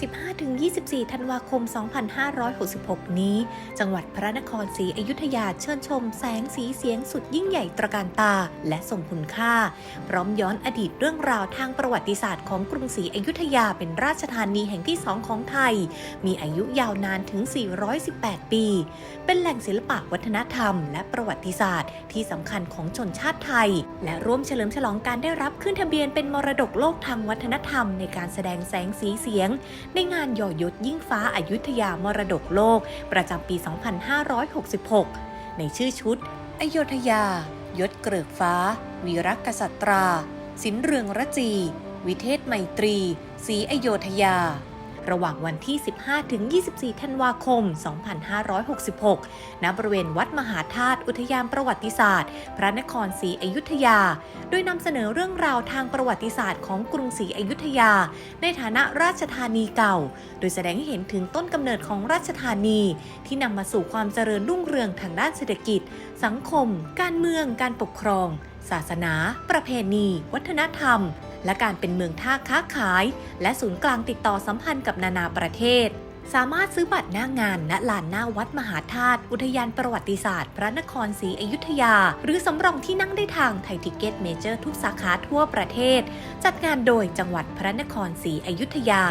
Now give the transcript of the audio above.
15-24 ธันวาคม 2566 นี้ จังหวัดพระนครศรีอยุธยาเชิญชมแสงสีเสียงสุดยิ่งใหญ่ตระการตา และทรงคุณค่า พร้อมย้อนอดีตเรื่องราวทางประวัติศาสตร์ของกรุงศรีอยุธยาเป็นราชธานีแห่งที่สองของไทย มีอายุยาวนานถึง 418 ปี เป็นแหล่งศิลปะวัฒนธรรม และประวัติศาสตร์ ที่สำคัญของชนชาติไทย และร่วมเฉลิมฉลองการได้รับขึ้นทะเบียนเป็นมรดกโลกทางวัฒนธรรมในการแสดงแสงสีเสียงในงานย่อยศยิ่งฟ้าอายุทยามรดกโลก ประจำปี 2566 ในชื่อชุด อโยธยา ยศเกลือกฟ้า วีรกษัตรา สินเรืองระจี วิเทศไมตรี สีอโยธยา ระหว่างวันที่ 15 ถึง 24 ธันวาคม 2566 ณ บริเวณวัดมหาธาตุอุทยานประวัติศาสตร์ พระนครศรีอยุธยา โดยนำเสนอเรื่องราวทางประวัติศาสตร์ของกรุงศรีอยุธยา ในฐานะราชธานีเก่า โดยแสดงให้เห็นถึงต้นกำเนิดของราชธานี ที่นำมาสู่ความเจริญรุ่งเรืองทางด้านเศรษฐกิจ สังคม การเมือง การปกครอง ศาสนา ประเพณี วัฒนธรรม และการเป็นเมืองท่าค้าขาย และศูนย์กลางติดต่อสัมพันธ์กับนานาประเทศ สามารถซื้อบัตรหน้างาน ณ ลานหน้าวัดมหาธาตุ อุทยานประวัติศาสตร์ พระนครศรีอยุธยา หรือสำรองที่นั่งได้ทางไทยทิเก็ตเมเจอร์ทุกสาขาทั่วประเทศ จัดงานโดยจังหวัดพระนครศรีอยุธยา